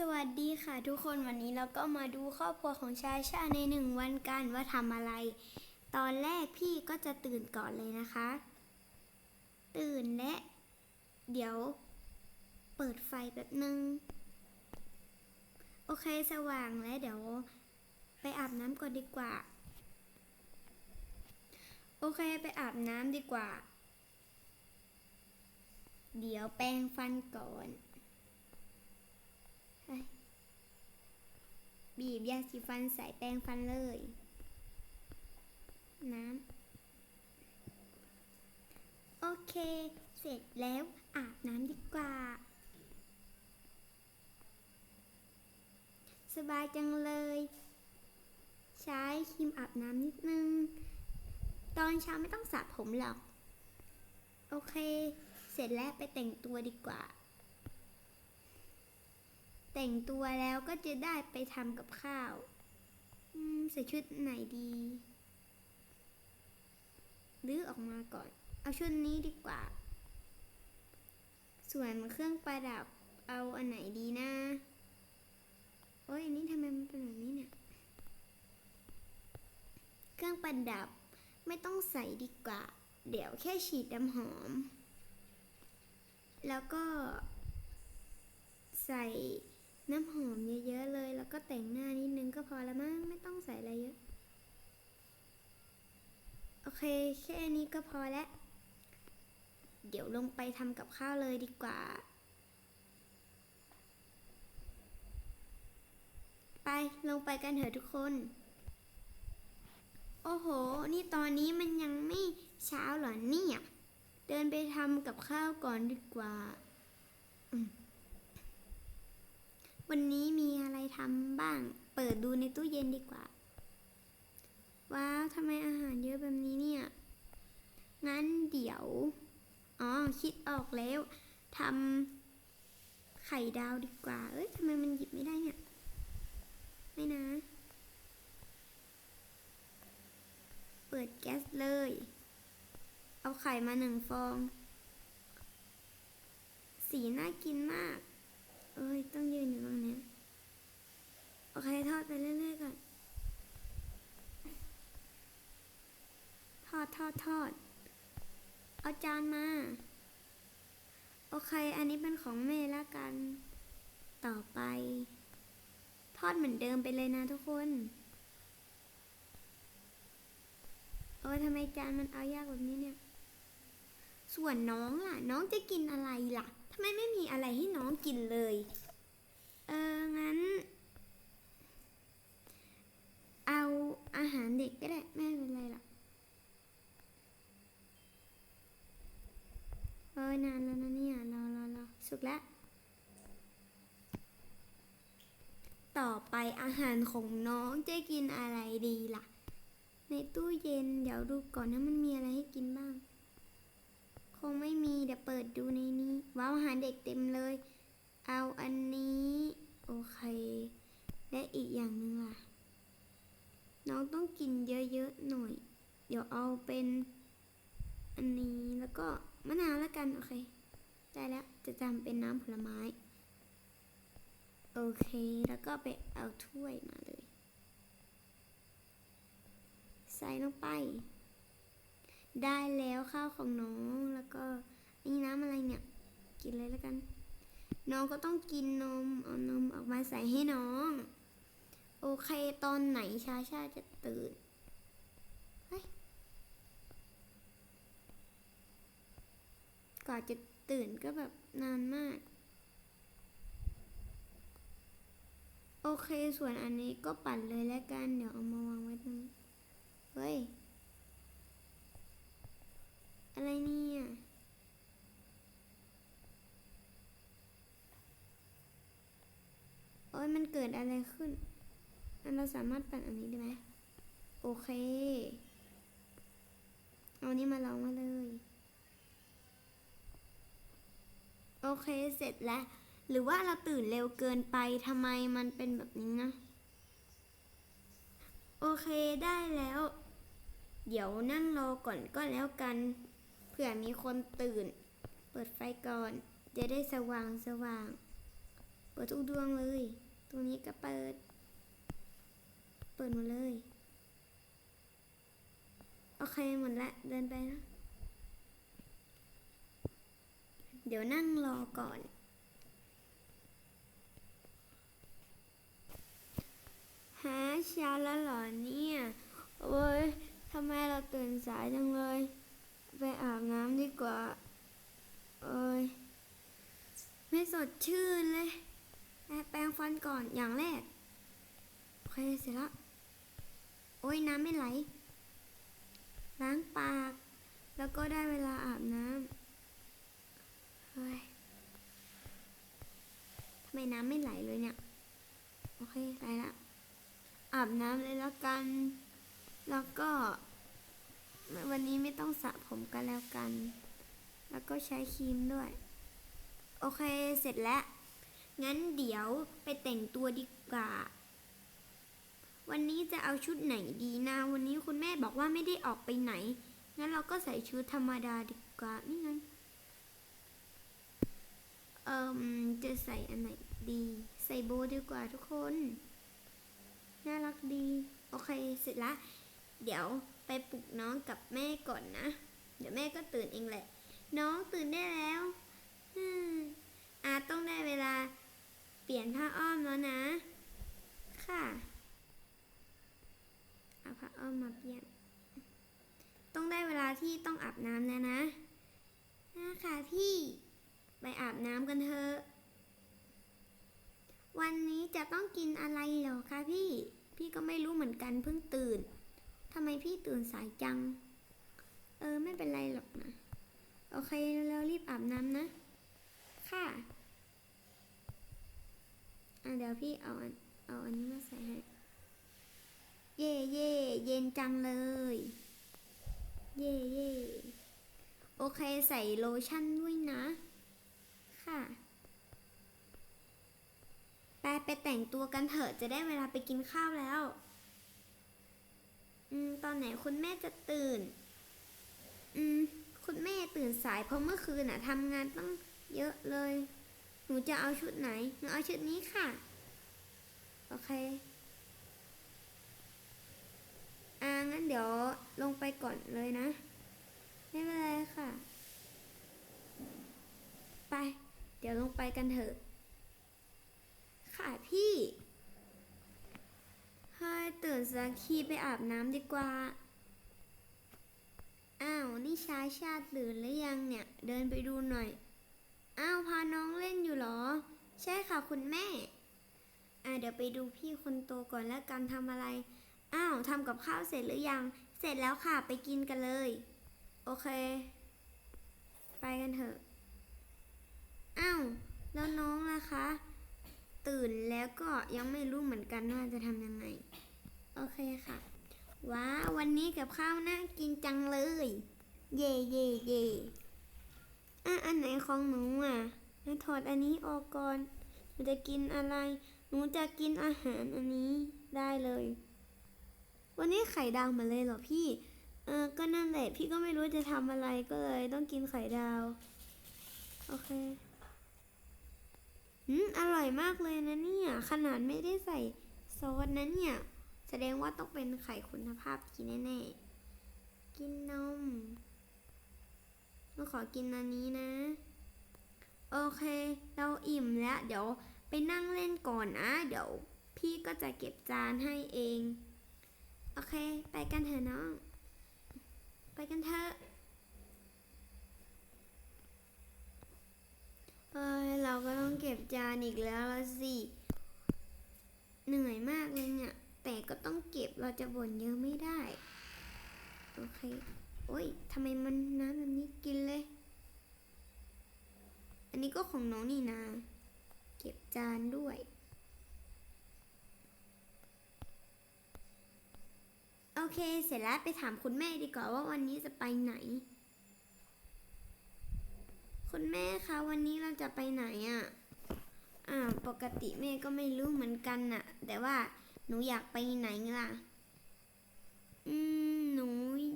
สวัสดีค่ะทุกคนวันนี้เราก็มาดูครอบครัวของชาชาในหนึ่งวันกันว่าทำอะไร ตอนแรกพี่ก็จะตื่นก่อนเลยนะคะ ตื่นและ เดี๋ยว เปิดไฟแบบนึง โอเคสว่างแล้วเดี๋ยว ไปอาบน้ำก่อนดีกว่า โอเคไปอาบน้ำดีกว่า เดี๋ยวแปรงฟันก่อน บีบยาสีฟันใส่แปรงฟันเลย น้ำ โอเค เสร็จแล้วอาบน้ำดีกว่า สบายจังเลย ใช้ครีมอาบน้ำนิดนึง ตอนเช้าไม่ต้องสระผมหรอก โอเค เสร็จแล้วไปแต่งตัวดีกว่า แต่งตัวแล้วก็จะได้ไปทำกับข้าวอืมใส่ชุดไหนดีลื้อออกมาก่อน เอาชุดนี้ดีกว่า ส่วนเครื่องประดับเอาอันไหนดีนะ โอ้ยอันนี้ทำไมมันเป็นแบบนี้เนี่ย เครื่องประดับไม่ต้องใส่ดีกว่า เดี๋ยวแค่ฉีดน้ำหอม แล้วก็ใส่ ก็แต่งหน้านิดนึงก็พอแล้วมั้งไม่ต้องใส่อะไรเยอะ โอเค แค่นี้ก็พอแล้ว เดี๋ยวลงไปทำกับข้าวเลยดีกว่า ไปลงไปกันเถอะทุกคน โอ้โห นี่ตอนนี้มันยังไม่เช้าหรอเนี่ย เดินไปทำกับข้าวก่อนดีกว่า อืม วันนี้มีอะไรทำบ้าง เปิดดูในตู้เย็นดีกว่า ว้าวทำไมอาหารเยอะแบบนี้เนี่ย งั้นเดี๋ยว อ๋อ คิดออกแล้วทำไข่ดาวดีกว่า เอ้ยทำไมมันหยิบไม่ได้เนี่ย ไม่นะ เปิดแก๊สเลย เอาไข่มาหนึ่งฟอง สีน่ากินมาก เอ้ย ต้องยืนอยู่ตรงนี้ โอเค ทอดไปเรื่อยๆก่อน ทอดทอดทอด เอาจานมา โอเค อันนี้เป็นของแม่ละกัน ต่อไป ทอดเหมือนเดิมไปเลยนะทุกคน โอ้ยทำไมจานมันเอายากแบบนี้เนี่ย ส่วนน้องล่ะ น้องจะกินอะไรล่ะ ทำไมไม่มีอะไรให้น้องกินเลย เออ งั้น เอาอาหารเด็กก็ได้ ไม่เป็นไรหรอกเอ้ยนานแล้วนะเนี่ยรอรอรอสุกแล้ว ต่อไปอาหารของน้องจะกินอะไรดีล่ะ ในตู้เย็นเดี๋ยวดูก่อนนะมันมีอะไรให้กินบ้าง คงไม่มีเดี๋ยวเปิดดูในนี้ ว้าวอาหารเด็กเต็มเลย เอาอันนี้ โอเค และอีกอย่างหนึ่งล่ะ น้องต้องกินเยอะๆหน่อย เดี๋ยวเอาเป็นอันนี้แล้วก็มะนาวแล้วกัน โอเค ได้แล้วจะจำเป็นน้ำผลไม้ โอเค แล้วก็ไปเอาถ้วยมาเลย ใส่ลงไป ได้แล้วข้าวของน้องแล้วก็นี่น้ำอะไรเนี่ย กินเลยแล้วกัน น้องก็ต้องกินนมเอานมออกมาใส่ให้น้อง โอเคตอนไหนชาชาจะตื่นกว่าจะตื่นก็แบบนานมาก โอเคส่วนอันนี้ก็ปั่นเลยแล้วกัน เดี๋ยวเอามาวางไว้ตรงนี้เฮ้ย อะไรเนี่ย โอ้ยมันเกิดอะไรขึ้น อันเราสามารถปั่นอันนี้ได้ไหม โอเค เอานี้มาลองมาเลย โอเคเสร็จแล้ว หรือว่าเราตื่นเร็วเกินไปทำไมมันเป็นแบบนี้นะ โอเคได้แล้ว เดี๋ยวนั่งรอก่อนก็แล้วกัน ผื่อมีคนตื่น เปิดไฟก่อน จะได้สว่างสว่าง เปิดทุกดวงเลยตัวนี้ก็เปิด เปิดหมดเลย โอเคหมดละเดินไปนะ เดี๋ยวนั่งรอก่อนหาเช้าแล้วเหรอเนี่ย โอ้ยทำไมเราตื่นสายจังเลย ไปอาบน้ำดีกว่า เอ้ย ไม่สดชื่นเลย แปรงฟันก่อนอย่างแรกโอเคเสร็จแล้ว โอ้ยน้ำไม่ไหล ล้างปาก แล้วก็ได้เวลาอาบน้ำ เฮ้ย ทำไมน้ำไม่ไหลเลยเนี่ย โอเคไหลละ อาบน้ำเลยแล้วกัน แล้วก็ วันนี้ไม่ต้องสระผมกันแล้วกัน แล้วก็ใช้ครีมด้วย โอเคเสร็จแล้ว งั้นเดี๋ยวไปแต่งตัวดีกว่า วันนี้จะเอาชุดไหนดีนะ วันนี้คุณแม่บอกว่าไม่ได้ออกไปไหน งั้นเราก็ใส่ชุดธรรมดาดีกว่านี่ไงเอ่มจะใส่อันไหนดี ใส่โบดีกว่าทุกคน น่ารักดี โอเคเสร็จละ เดี๋ยว ไปปลุกน้องกับแม่ก่อนนะ เดี๋ยวแม่ก็ตื่นเองแหละ น้องตื่นได้แล้วอาต้องได้เวลาเปลี่ยนผ้าอ้อมแล้วนะ ค่ะ เอาผ้าอ้อมมาเปลี่ยน ต้องได้เวลาที่ต้องอาบน้ำแล้วนะนะค่ะพี่ ไปอาบน้ำกันเถอะ วันนี้จะต้องกินอะไรเหรอคะพี่ พี่ก็ไม่รู้เหมือนกันเพิ่งตื่นำไมพี่ตื่นสายจัง เออ ไม่เป็นไรหรอกนะ โอเคแล้วรีบอาบน้ำนะ ค่ะอะเดี๋ยวพี่เอาอันเอาอันนี้มาใส่ให้ เย่เย่เย็นจังเลย เย่เย่โอเคใส่โลชั่นด้วยนะ ค่ะ ไปไปแต่งตัวกันเถอะจะได้เวลาไปกินข้าวแล้ว อืม ตอนไหนคุณแม่จะตื่น อืม คุณแม่ตื่นสายเพราะเมื่อคืนน่ะทำงานต้องเยอะเลย หนูจะเอาชุดไหน หนูเอาชุดนี้ค่ะ โอเค อ่า งั้นเดี๋ยวลงไปก่อนเลยนะ ไม่เป็นไรค่ะ ไป เดี๋ยวลงไปกันเถอะ ค่ะพี่ ให้ตื่นสักทีไปอาบน้ำดีกว่า อ้าว นี่ชายชาติตื่นหรือยังเนี่ย เดินไปดูหน่อย อ้าว พาน้องเล่นอยู่หรอ ใช่ค่ะคุณแม่ อ่าเดี๋ยวไปดูพี่คนโตก่อนแล้วกันทำอะไร อ้าวทำกับข้าวเสร็จหรือยัง เสร็จแล้วค่ะ ไปกินกันเลย โอเค ไปกันเถอะ อ้าว แล้วน้องล่ะคะ ตื่นแล้วก็ยังไม่รู้เหมือนกันว่าจะทำยังไง โอเคค่ะ ว้าววันนี้กับข้าวน่ากินจังเลย เย่เย่เย่อะอันไหนของหนูอะงั้นถอดอันนี้ออกก่อนหนูจะกินอะไร หนูจะกินอาหารอันนี้ได้เลย วันนี้ไข่ดาวมาเลยเหรอพี่ เออก็นั่นแหละพี่ก็ไม่รู้จะทำอะไรก็เลย ต้องกินไข่ดาว โอเค อืมอร่อยมากเลยนะเนี่ย ขนาดไม่ได้ใส่ซอสนะเนี่ย แสดงว่าต้องเป็นไข่คุณภาพดีแน่ๆ กินนมเราขอกินอันนี้นะ โอเค เราอิ่มแล้ว เดี๋ยวไปนั่งเล่นก่อนนะ เดี๋ยวพี่ก็จะเก็บจานให้เอง โอเค ไปกันเถอะน้อง ไปกันเถอะ เอ้ยเราก็ต้องเก็บจานอีกแล้วละสิ เหนื่อยมากเลยเนี่ย แต่ก็ต้องเก็บเราจะบ่นเยอะไม่ได้ โอเค โอ้ยทำไมมันน้ำแบบนี้กินเลย อันนี้ก็ของน้องนี่นาเก็บจานด้วยโอเค เสร็จแล้วไปถามคุณแม่ดีกว่าว่าวันนี้จะไปไหน คุณแม่คะวันนี้เราจะไปไหนอะ่ะอ่าปกติแม่ก็ไม่รู้เหมือนกันน่ะ แต่ว่าหนูอยากไปไหนล่ะ อืมหนู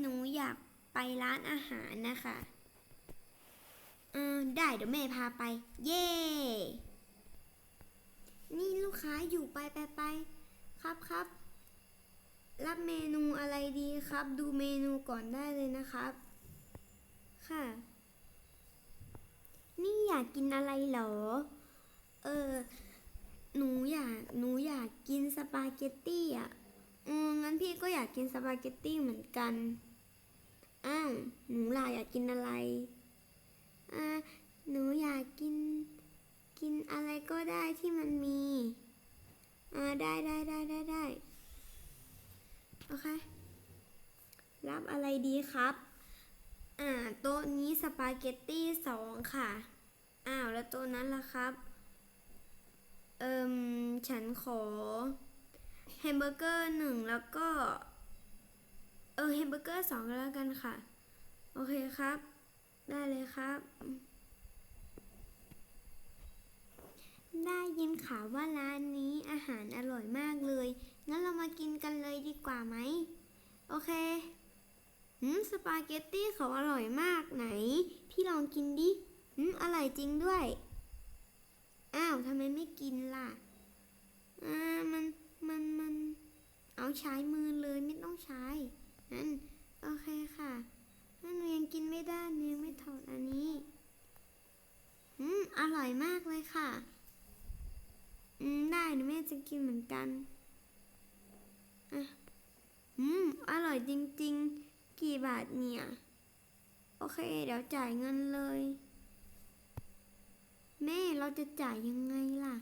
หนูอยากไปร้านอาหารนะคะอ่าได้เดี๋ยวแม่พาไป เย่ลูกค้าอยู่ไปไปไปครับครับ รับเมนูอะไรดีครับ ดูเมนูก่อนได้เลยนะครับ ค่ะ นี่อยากกินอะไรเหรอ เออ หนูอยาก หนูอยากกินสปาเกตตี้อะ อืมงั้นพี่ก็อยากกินสปาเกตตี้เหมือนกัน อ้าว หนูล่ะอยากกินอะไร อ่า หนูอยากกิน กินอะไรก็ได้ที่มันมี อ่า ได้ได้ได้ได้ได้โอเค รับอะไรดีครับ อ่า โต๊ะนี้สปาเกตตี้สองค่ะ อ้าวแล้วต๊ะนั้นล่ะครับ เอิมฉันขอแฮมเบอร์เกอร์หนึ่งแล้วก็ เออแฮมเบอร์เกอร์สองก็แล้วกันค่ะ โอเคครับ ได้เลยครับ ได้ยินข่าวว่าร้านนี้อาหารอร่อยมากเลย งั้นเรามากินกันเลยดีกว่าไหม โอเคหืมสปาเกตตี้เขาอร่อยมากไหน พี่ลองกินดิ หืมอร่อยจริงด้วย อ้าวทำไมไม่กินล่ะ อ่า มัน มัน มัน เอาใช้มือเลยไม่ต้องใช้ นั่นโอเคค่ะนั่นหนูยังกินไม่ได้หนูยังไม่ถอดอันนี้ อืม อร่อยมากเลยค่ะ อืม ได้หนูแม่จะกินเหมือนกัน อะ อืม อร่อยจริง ๆ กี่บาทเนี่ย โอเค เดี๋ยวจ่ายเงินเลย แม่เราจะจ่ายยังไงล่ะ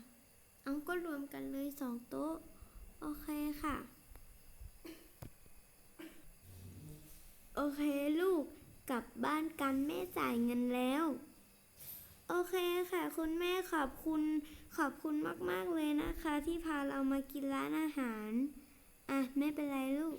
เอาก็รวมกันเลยสองโต๊ะ โอเคค่ะ โอเคลูกกลับบ้านกันแม่จ่ายเงินแล้ว โอเคค่ะ คุณแม่ขอบคุณขอบคุณมาก ๆ เลยนะคะ ที่พาเรามากินร้านอาหาร อะ ไม่เป็นไรลูก